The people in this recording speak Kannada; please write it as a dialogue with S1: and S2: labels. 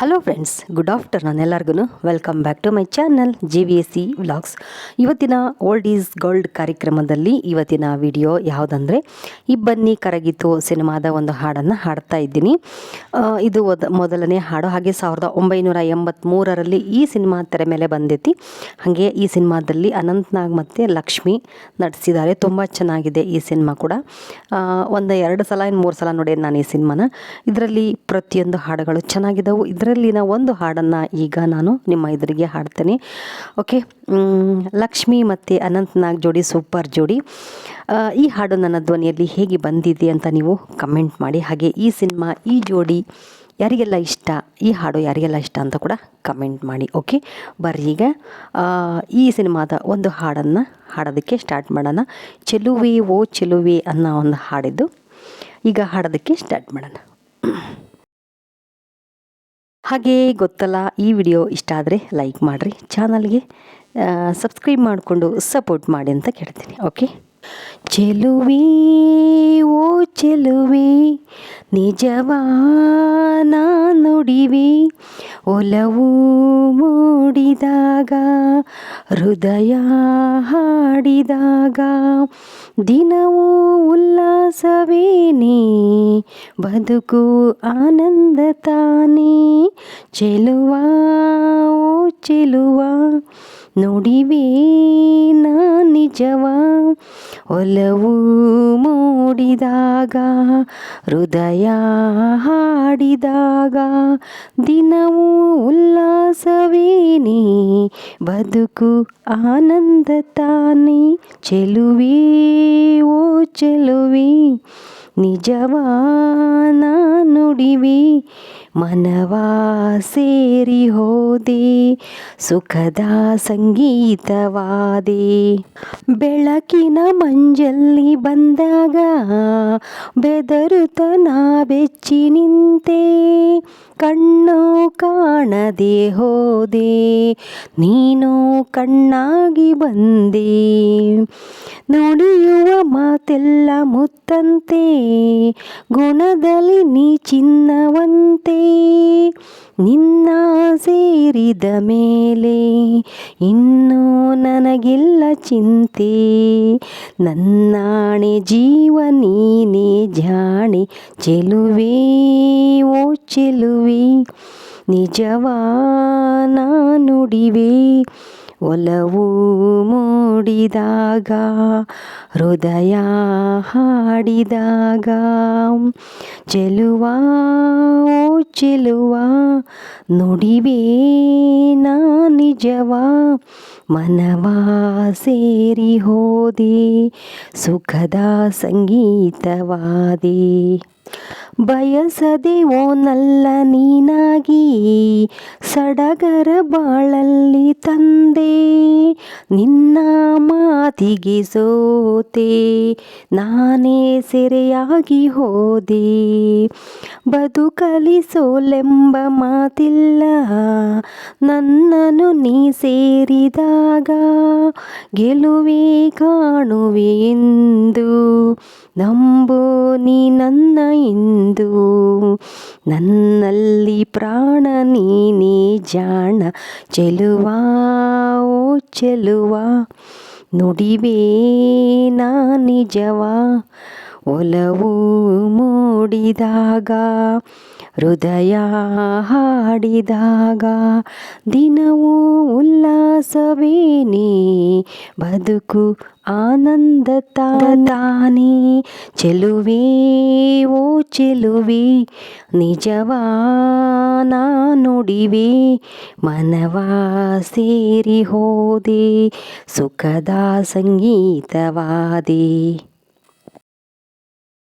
S1: ಹಲೋ ಫ್ರೆಂಡ್ಸ್ ಗುಡ್ ಆಫ್ಟರ್ನೂನ್ ಎಲ್ಲರಿಗೂ welcome back to my channel G V S C vlogs ಇವತ್ತಿನ ಓಲ್ಡ್ ಈಸ್ ಗೋಲ್ಡ್ ಕಾರ್ಯಕ್ರಮದಲ್ಲಿ ಇವತ್ತಿನ ವಿಡಿಯೋ ಯಾವುದಂದರೆ, ಇಬ್ಬನ್ನಿ ಕರಗಿತು ಸಿನಿಮಾದ ಒಂದು ಹಾಡನ್ನು ಹಾಡ್ತಾ ಇದ್ದೀನಿ. ಇದು ಮೊದಲನೇ ಹಾಡು, ಹಾಗೆ ಸಾವಿರದ ಒಂಬೈನೂರ ಎಂಬತ್ತ್ಮೂರರಲ್ಲಿ ಈ ಸಿನಿಮಾ ತೆರೆ ಮೇಲೆ ಬಂದೈತಿ. ಹಾಗೆ ಈ ಸಿನಿಮಾದಲ್ಲಿ ಅನಂತ್ನಾಗ್ ಮತ್ತು ಲಕ್ಷ್ಮಿ ನಟಿಸಿದ್ದಾರೆ. ತುಂಬ ಚೆನ್ನಾಗಿದೆ ಈ ಸಿನಿಮಾ ಕೂಡ. ಒಂದು ಎರಡು ಸಲ ಇನ್ನು ಮೂರು ಸಲ ನೋಡಿ ನಾನು ಈ ಸಿನಿಮಾನ. ಇದರಲ್ಲಿ ಪ್ರತಿಯೊಂದು ಹಾಡುಗಳು ಚೆನ್ನಾಗಿದ್ದವು ಇದರಲ್ಲಿನ ಒಂದು ಹಾಡನ್ನು ಈಗ ನಾನು ನಿಮ್ಮ ಎದುರಿಗೆ ಹಾಡ್ತೇನೆ. ಓಕೆ ಲಕ್ಷ್ಮಿ ಮತ್ತು ಅನಂತ್ನಾಗ್ ಜೋಡಿ, ಸೂಪರ್ ಜೋಡಿ. ಈ ಹಾಡು ನನ್ನ ಧ್ವನಿಯಲ್ಲಿ ಹೇಗೆ ಬಂದಿದೆ ಅಂತ ನೀವು ಕಮೆಂಟ್ ಮಾಡಿ. ಹಾಗೆ ಈ ಸಿನಿಮಾ, ಈ ಜೋಡಿ ಯಾರಿಗೆಲ್ಲ ಇಷ್ಟ, ಈ ಹಾಡು ಯಾರಿಗೆಲ್ಲ ಇಷ್ಟ ಅಂತ ಕೂಡ ಕಮೆಂಟ್ ಮಾಡಿ. ಓಕೆ ಬರ್ರಿ ಈಗ. ಈ ಸಿನಿಮಾದ ಒಂದು ಹಾಡನ್ನು ಹಾಡೋದಕ್ಕೆ ಸ್ಟಾರ್ಟ್ ಮಾಡೋಣ. ಚೆಲುವೆ ಓ ಚೆಲುವೆ ಅನ್ನೋ ಒಂದು ಹಾಡಿದ್ದು. ಈಗ ಹಾಡೋದಕ್ಕೆ ಸ್ಟಾರ್ಟ್ ಮಾಡೋಣ. ಹಾಗೆ ಗೊತ್ತಲ್ಲ, ಈ ವಿಡಿಯೋ ಇಷ್ಟ ಆದರೆ ಲೈಕ್ ಮಾಡಿರಿ. ಚಾನಲ್ಗೆ ಸಬ್ಸ್ಕ್ರೈಬ್ ಮಾಡಿಕೊಂಡು ಸಪೋರ್ಟ್ ಮಾಡಿ ಅಂತ ಕೇಳ್ತೀನಿ ಓಕೆ ಚೆಲುವೆ, ಓ ಚೆಲುವೆ ನಿಜವಾ ನಾನುಡಿವಿ ಒಲವು ಮೂಡಿದಾಗ ಹೃದಯ ಹಾಡಿದಾಗ ದಿನವೂ ಉಲ್ಲಾಸವೇನೇ ಬದುಕು ಆನಂದ ತಾನೇ ಚೆಲುವ ಓ ಚೆಲುವ ನುಡಿವೆ ನಾ ನಿಜವ ಒಲವು ಮೂಡಿದಾಗ ಹೃದಯ ಹಾಡಿದಾಗ ದಿನವೂ ಉಲ್ಲಾಸವೇನೇ ಬದುಕು ಆನಂದ ತಾನೇ ಚೆಲುವೆ ಓ ಚೆಲುವೆ ನಿಜವಾ ನಾ ನುಡಿವೆ ಮನವಾ ಸೇರಿ ಹೋದೆ ಸುಖದ ಸಂಗೀತವಾದಿ. ಬೆಳಕಿನ ಮಂಜಲ್ಲಿ ಬಂದಾಗ ಬೆದರುತನ ಬೆಚ್ಚಿ ನಿಂತೆ. ಕಣ್ಣು ಕಾಣದೆ ಹೋದೆ ನೀನು ಕಣ್ಣಾಗಿ ಬಂದೆ. ನುಡಿಯುವ ಮಾತೆಲ್ಲ ಮುತ್ತಂತೆ ಗುಣದಲ್ಲಿ ನೀ ಚಿನ್ನವಂತೆ. ನಿನ್ನ ಸೇರಿದ ಮೇಲೆ ಇನ್ನೂ ನನಗಿಲ್ಲ ಚಿಂತೆ. ನನ್ನಾಣೆ ಜೀವ ನೀನೇ ಜಾಣೆ. ಚೆಲುವೆ, ಓ ಚೆಲುವೆ, ನಿಜವಾ ನಾನುಡಿವೆ. ಒಲವು ಮೂಡಿದಾಗ ಹೃದಯ ಹಾಡಿದಾಗ ಚೆಲುವ ಓ ಚೆಲುವ ನುಡಿವೆ ನಾ ನಿಜವ ಮನವಾ ಸೇರಿ ಹೋದೆ ಸುಖದ ಸಂಗೀತವಾದೆ. ಬಯಸದೆ ನಲ್ಲ ನೀನಾಗಿ ಸಡಗರ ಬಾಳಲ್ಲಿ ತಂದೆ, ನಿನ್ನ ಮಾತಿಗೆ ಸೋತೆ, ನಾನೇ ಸೆರೆಯಾಗಿ ಹೋದೆ. ಬದುಕಲಿ ಸೋಲೆಂಬ ಮಾತಿಲ್ಲ ನನ್ನನು ನೀ ಸೇರಿದಾಗ ಗೆಲುವೆ ಕಾಣುವೆ ಎಂದು. ನಂಬೋ ನೀ ನನ್ನ ಇಂದು ನನ್ನಲ್ಲಿ ಪ್ರಾಣ ನೀನೇ ಜಾಣ. ಚೆಲುವಾ ಓ ಚೆಲುವ ನುಡಿವೇ ನಾ ನಿಜವ. ಒಲವು ಮೂಡಿದಾಗ, ಹೃದಯ ಹಾಡಿದಾಗ, ದಿನವೂ ಉಲ್ಲಾಸವೇನೇ ಬದುಕು ಆನಂದ ತಾನೇ. ಚೆಲುವೆ ಓ ಚೆಲುವೆ, ನಿಜವಾ ನುಡಿವೆ, ಮನವಾ ಸೇರಿ ಹೋದೆ, ಸುಖದ ಸಂಗೀತವಾದೆ.